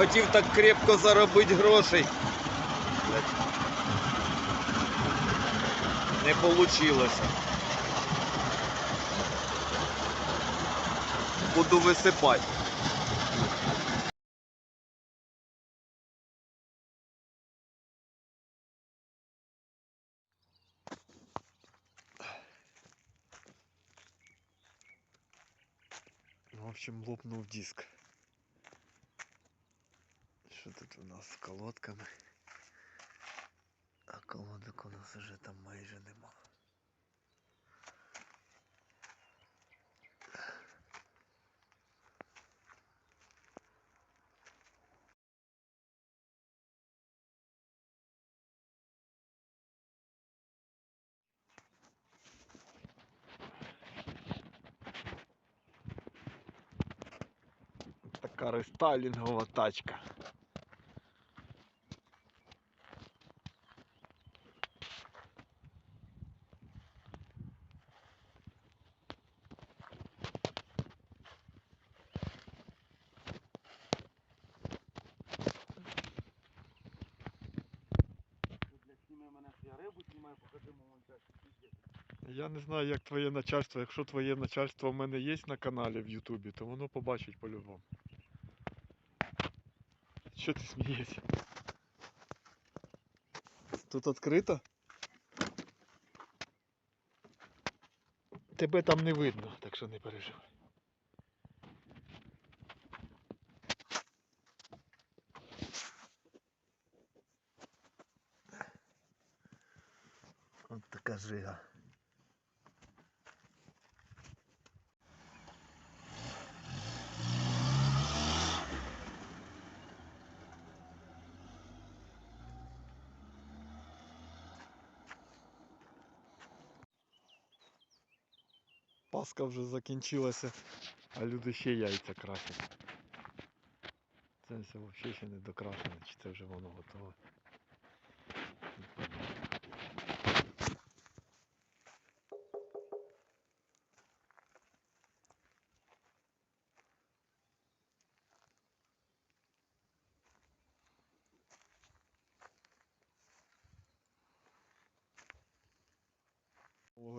Хотів так крепко заробити грошей. Не получилося. Буду висипати. В общем, лопнув диск. Що тут у нас з колодками? А колодок у нас уже там майже нема. Така рестайлінгова тачка. Я не знаю, як твоє начальство. Якщо твоє начальство в мене є на каналі в Ютубі, то воно побачить по-любому. Що ти смієшся? Тут відкрито? Тебе там не видно, так що не переживай. От така жига. Паска вже закінчилася, а люди ще яйця красять. Це все взагалі ще не докрашено, чи це вже воно готове.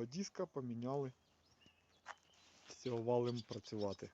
Диска поміняли. Все, валим працювати.